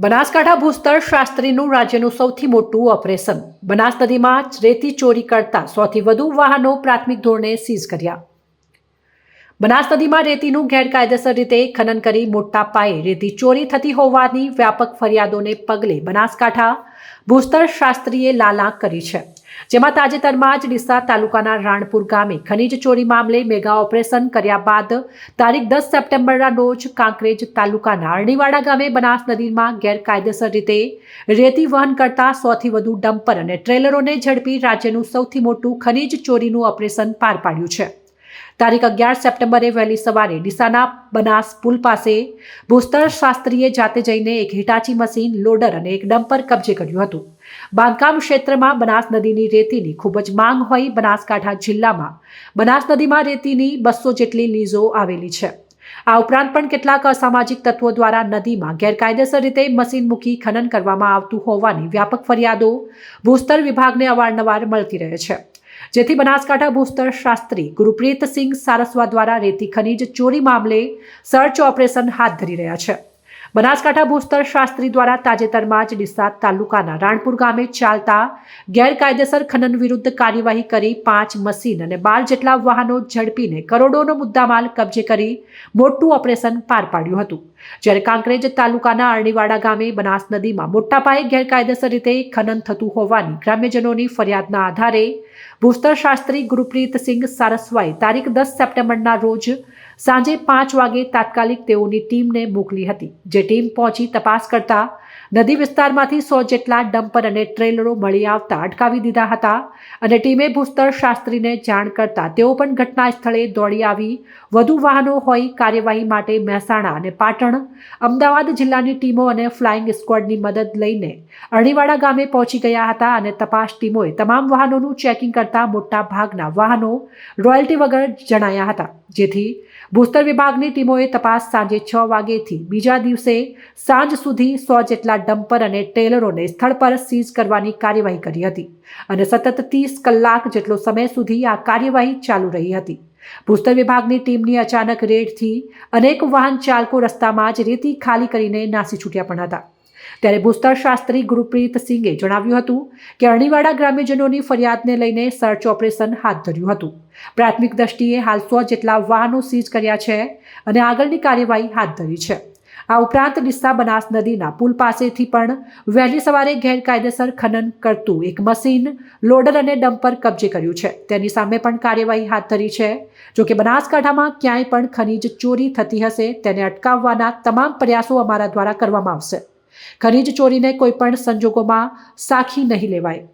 બનાસકાંઠા ભૂસ્તર શાસ્ત્રીનું રાજ્યનું સૌથી મોટું ઓપરેશન. બનાસ નદીમાં રેતી ચોરી કરતા સૌથી વધુ વાહનો પ્રાથમિક ધોરણે સીઝ કર્યા. બનાસ નદીમાં રેતીનું ગેરકાયદેસર રીતે ખનન કરી મોટા પાયે રેતી ચોરી થતી હોવાની વ્યાપક ફરિયાદોને પગલે બનાસકાંઠા ભૂસ્તર શાસ્ત્રીએ લાલાંક કરી છે. જેમાં તાજેતરમાં જ ડીસા તાલુકાના રાણપુર ગામે ખનીજ ચોરી મામલે મેગા ઓપરેશન કર્યા બાદ તારીખ દસ સપ્ટેમ્બરના રોજ કાંકરેજ તાલુકાના અરણીવાડા ગામે બનાસ નદીમાં ગેરકાયદેસર રીતે રેતી વહન કરતા સોથી વધુ ડમ્પર અને ટ્રેલરોને ઝડપી રાજ્યનું સૌથી મોટું ખનીજ ચોરીનું ઓપરેશન પાર પાડ્યું છે. તારીખ અગિયાર સપ્ટેમ્બરે વહેલી સવારે ડીસાના બનાસ પુલ પાસે ભૂસ્તર શાસ્ત્રીએ જાતે જઈને એક હિટાચી મશીન, લોડર અને એક ડમ્પર કબજે કર્યું હતું. બાંધકામ ક્ષેત્રમાં બનાસ નદીની રેતીની ખૂબ જ માંગ હોય બનાસકાંઠા જિલ્લામાં બનાસ નદીમાં રેતીની બસો જેટલી લીઝો આવેલી છે. આ ઉપરાંત પણ કેટલાક અસામાજિક તત્વો દ્વારા નદીમાં ગેરકાયદેસર રીતે મશીન મૂકી ખનન કરવામાં આવતું હોવાની વ્યાપક ફરિયાદો ભૂસ્તર વિભાગને અવારનવાર મળતી રહે છે. જેથી બનાસકાંઠા ભૂસ્તર શાસ્ત્રી ગુરુપ્રીત સિંહ સારસ્વા દ્વારા રેતી ખનીજ ચોરી મામલે સર્ચ ઓપરેશન હાથ ધરી રહ્યા છે. બનાસકાંઠા ભૂસ્તર શાસ્ત્રી દ્વારા તાજેતરમાં જ ડીસા તાલુકાના રાણપુર ગામે ચાલતા ગેરકાયદેસર ખનન વિરુદ્ધ કાર્યવાહી કરી પાંચ મશીન અને બાર જેટલા વાહનો ઝડપીને કરોડોનો મુદ્દામાલ કબજે કરી મોટું ઓપરેશન પાર પાડ્યું હતું. જ્યારે કાંકરેજ તાલુકાના અરણીવાડા ગામે બનાસ નદીમાં મોટા પાયે ગેરકાયદેસર રીતે ખનન થતું હોવાની ગ્રામ્યજનોની ફરિયાદના આધારે ભૂસ્તર શાસ્ત્રી ગુરુપ્રીત સિંહ સારસ્વાએ તારીખ દસ સપ્ટેમ્બરના રોજ સાંજે પાંચ વાગે તાત્કાલિક તેઓની ટીમને મોકલી હતી. જે ટીમ પહોંચી તપાસ કરતા નદી વિસ્તારમાંથી સો જેટલા ડમ્પર અને ટ્રેલરો મળી આવતા અટકાવી દીધા હતા અને ટીમે ભૂસ્તર શાસ્ત્રીને જાણ કરતા તેઓ પણ ઘટના સ્થળે દોડી આવી. વધુ વાહનો હોય કાર્યવાહી માટે મહેસાણા અને પાટણ, અમદાવાદ જિલ્લાની ટીમો અને ફ્લાઇંગ સ્ક્વોડની મદદ લઈને અરણીવાડા ગામે પહોંચી ગયા હતા અને તપાસ ટીમોએ તમામ વાહનોનું ચેકિંગ કરતા મોટા ભાગના વાહનો રોયલ્ટી વગર જણાયા હતા. જેથી ભૂસ્તર વિભાગની ટીમોએ તપાસ સાંજે છ વાગ્યેથી બીજા દિવસે સાંજ સુધી સો જેટલા ડમ્પર અને ટેલરોને સ્થળ પર સીઝ કરવાની કાર્યવાહી કરી હતી અને સતત ત્રીસ કલાક જેટલો સમય સુધી આ કાર્યવાહી ચાલુ રહી હતી. ભૂસ્તર વિભાગની ટીમની અચાનક રેડથી અનેક વાહન ચાલકો રસ્તામાં જ રેતી ખાલી કરીને નાસી છૂટ્યા પણ હતા. ત્યારે ભૂસ્તર શાસ્ત્રી ગુરુપ્રીત સિંઘે જણાવ્યું હતું કે અણીવાડા ગ્રામ્યજનોની ફરિયાદને લઈને સર્ચ ઓપરેશન હાથ ધર્યું હતું. પ્રાથમિક દ્રષ્ટિએ હાલ સો જેટલા વાહનો સીઝ કર્યા છે અને આગળની કાર્યવાહી હાથ ધરી છે. આ ઉપરાંત ડિસ્સા બનાસ નદીના પુલ પાસેથી પણ વહેલી સવારે ગેરકાયદેસર ખનન કરતું એક મશીન, લોડર અને ડમ્પર કબજે કર્યું છે. તેની સામે પણ કાર્યવાહી હાથ ધરી છે. જોકે બનાસકાંઠામાં ક્યાંય પણ ખનીજ ચોરી થતી હશે, તેને અટકાવવાના તમામ પ્રયાસો અમારા દ્વારા કરવામાં આવશે. ખનીજ ચોરીને કોઈપણ સંજોગોમાં સાખી નહીં લેવાય.